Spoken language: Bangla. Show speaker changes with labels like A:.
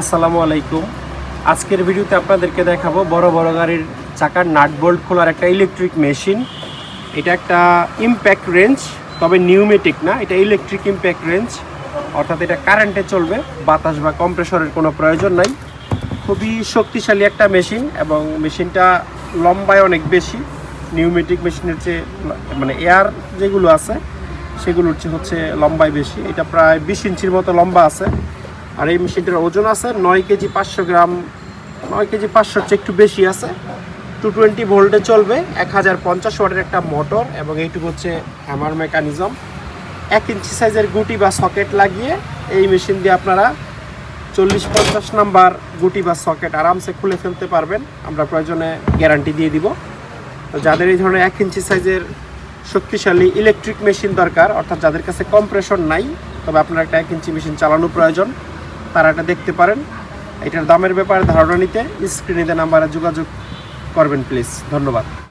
A: আসসালামু আলাইকুম। আজকের ভিডিওতে আপনাদেরকে দেখাবো বড় বড় গাড়ির চাকার নাট বোল্ট খোলার একটা ইলেকট্রিক মেশিন এটা একটা ইম্প্যাক্ট রেঞ্জ তবে নিউমেটিক না, এটা ইলেকট্রিক ইম্প্যাক্ট রেঞ্জ অর্থাৎ এটা কারেন্টে চলবে, বাতাস বা কম্প্রেসরের কোনো প্রয়োজন নাই। খুবই শক্তিশালী একটা মেশিন এবং মেশিনটা লম্বায় অনেক বেশি। নিউমেটিক মেশিনের চেয়ে মানে এয়ার যেগুলো আছে, সেগুলোর চেয়ে হচ্ছে লম্বায় বেশি। এটা প্রায় বিশ ইঞ্চির মতো লম্বা আছে। আর এই মেশিনটার ওজন আছে নয় কেজি পাঁচশো গ্রাম, নয় কেজি পাঁচশোর চেয়ে একটু বেশি আছে। টু টোয়েন্টি ভোল্টে চলবে, এক হাজার পঞ্চাশ ওয়াটের একটা মোটর এবং এইটুকু হচ্ছে হ্যামার মেকানিজম। এক ইঞ্চি সাইজের গুটি বা সকেট লাগিয়ে এই মেশিন দিয়ে আপনারা চল্লিশ পঞ্চাশ নাম্বার গুটি বা সকেট আরামসে খুলে ফেলতে পারবেন। আমরা প্রয়োজনে গ্যারান্টি দিয়ে দিব। তো যাদের এই ধরনের এক ইঞ্চি সাইজের শক্তিশালী ইলেকট্রিক মেশিন দরকার, অর্থাৎ যাদের কাছে কম্প্রেশন নাই, তবে আপনার একটা এক ইঞ্চি মেশিন চালানো প্রয়োজন। তারা এটা দেখতে পারেন। এটার দামের ব্যাপারে ধারণা নিতে স্ক্রিনে নাম্বারে যোগাযোগ করবেন, প্লিজ। ধন্যবাদ।